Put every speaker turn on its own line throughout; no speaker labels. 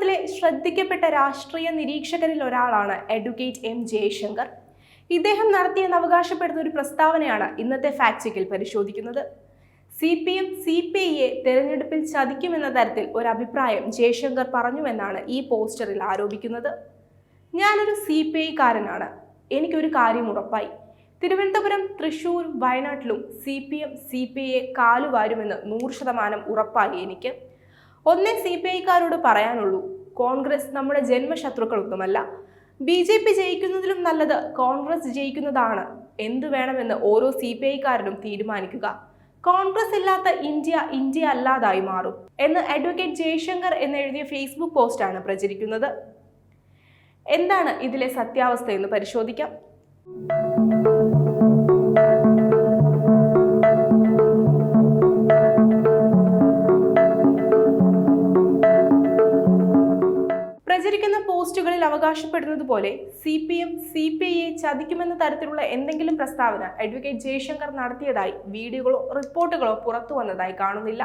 കേരളത്തിലെ ശ്രദ്ധിക്കപ്പെട്ട രാഷ്ട്രീയ നിരീക്ഷകരിൽ ഒരാളാണ് അഡ്വക്കേറ്റ് എം ജയശങ്കർ ഇദ്ദേഹം നടത്തിയെന്ന് അവകാശപ്പെടുന്ന ഒരു പ്രസ്താവനയാണ് ഇന്നത്തെ ഫാക്ട് പരിശോധിക്കുന്നത് C P M C P ഐയെ തെരഞ്ഞെടുപ്പിൽ ചതിക്കുമെന്ന തരത്തിൽ ഒരു അഭിപ്രായം ജയശങ്കർ പറഞ്ഞുവെന്നാണ് ഈ പോസ്റ്ററിൽ ആരോപിക്കുന്നത് ഞാനൊരു സി പി കാരനാണ് എനിക്കൊരു കാര്യം ഉറപ്പായി തിരുവനന്തപുരം തൃശൂർ വയനാട്ടിലും C P M C P ഐയെ കാലുവാരുമെന്ന് നൂറ് ശതമാനം ഉറപ്പായി എനിക്ക് ഒന്നേ സി പി ഐക്കാരോട് പറയാനുള്ളൂ കോൺഗ്രസ് നമ്മുടെ ജന്മശത്രുക്കൾക്കുമല്ല ബി ജെ പി ജയിക്കുന്നതിലും നല്ലത് കോൺഗ്രസ് ജയിക്കുന്നതാണ് എന്തു വേണമെന്ന് ഓരോ സി പി ഐക്കാരനും തീരുമാനിക്കുക കോൺഗ്രസ് ഇല്ലാത്ത ഇന്ത്യ ഇന്ത്യ അല്ലാതായി മാറും എന്ന് അഡ്വക്കേറ്റ് ജയശങ്കർ എന്നെഴുതിയ ഫേസ്ബുക്ക് പോസ്റ്റാണ് പ്രചരിക്കുന്നത് എന്താണ് ഇതിലെ സത്യാവസ്ഥ എന്ന് പരിശോധിക്കാം പ്രചരിക്കുന്ന പോസ്റ്റുകളിൽ അവകാശപ്പെടുന്നത് പോലെ C P M C P ഐയെ ചതിക്കുമെന്ന തരത്തിലുള്ള എന്തെങ്കിലും പ്രസ്താവന അഡ്വക്കേറ്റ് ജയശങ്കർ നടത്തിയതായി വീഡിയോകളോ റിപ്പോർട്ടുകളോ പുറത്തു വന്നതായി കാണുന്നില്ല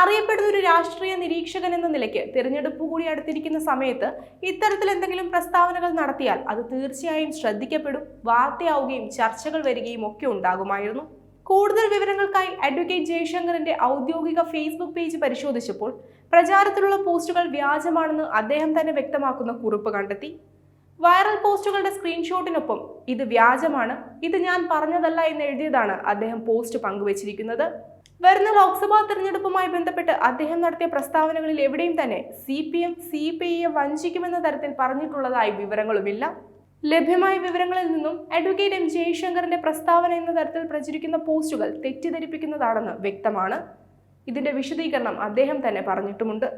അറിയപ്പെടുന്ന ഒരു രാഷ്ട്രീയ നിരീക്ഷകൻ എന്ന നിലയ്ക്ക് തിരഞ്ഞെടുപ്പ് കൂടി അടുത്തിരിക്കുന്ന സമയത്ത് ഇത്തരത്തിൽ എന്തെങ്കിലും പ്രസ്താവനകൾ നടത്തിയാൽ അത് തീർച്ചയായും ശ്രദ്ധിക്കപ്പെടും വാർത്തയാവുകയും ചർച്ചകൾ വരികയും ഒക്കെ ഉണ്ടാകുമായിരുന്നു കൂടുതൽ വിവരങ്ങൾക്കായി അഡ്വക്കേറ്റ് ജയശങ്കറിന്റെ ഔദ്യോഗിക ഫേസ്ബുക്ക് പേജ് പരിശോധിച്ചപ്പോൾ പ്രചാരത്തിലുള്ള പോസ്റ്റുകൾ വ്യാജമാണെന്ന് അദ്ദേഹം തന്നെ വ്യക്തമാക്കുന്ന കുറിപ്പ് കണ്ടെത്തി വൈറൽ പോസ്റ്റുകളുടെ സ്ക്രീൻഷോട്ടിനൊപ്പം ഇത് വ്യാജമാണ് ഇത് ഞാൻ പറഞ്ഞതല്ല എന്ന് എഴുതിയതാണ് അദ്ദേഹം പോസ്റ്റ് പങ്കുവച്ചിരിക്കുന്നത് വരുന്ന ലോക്സഭാ തെരഞ്ഞെടുപ്പുമായി ബന്ധപ്പെട്ട് അദ്ദേഹം നടത്തിയ പ്രസ്താവനകളിൽ എവിടെയും തന്നെ C P M C P ഐയെ വഞ്ചിക്കുമെന്ന തരത്തിൽ പറഞ്ഞിട്ടുള്ളതായി വിവരങ്ങളുമില്ല ലഭ്യമായ വിവരങ്ങളിൽ നിന്നും അഡ്വക്കേറ്റ് എം ജയശങ്കറിന്റെ പ്രസ്താവന എന്ന തരത്തിൽ പ്രചരിക്കുന്ന പോസ്റ്റുകൾ തെറ്റിദ്ധരിപ്പിക്കുന്നതാണെന്ന് വ്യക്തമാണ് ഇതിന്റെ വിശദീകരണം അദ്ദേഹം തന്നെ പറഞ്ഞിട്ടുമുണ്ട്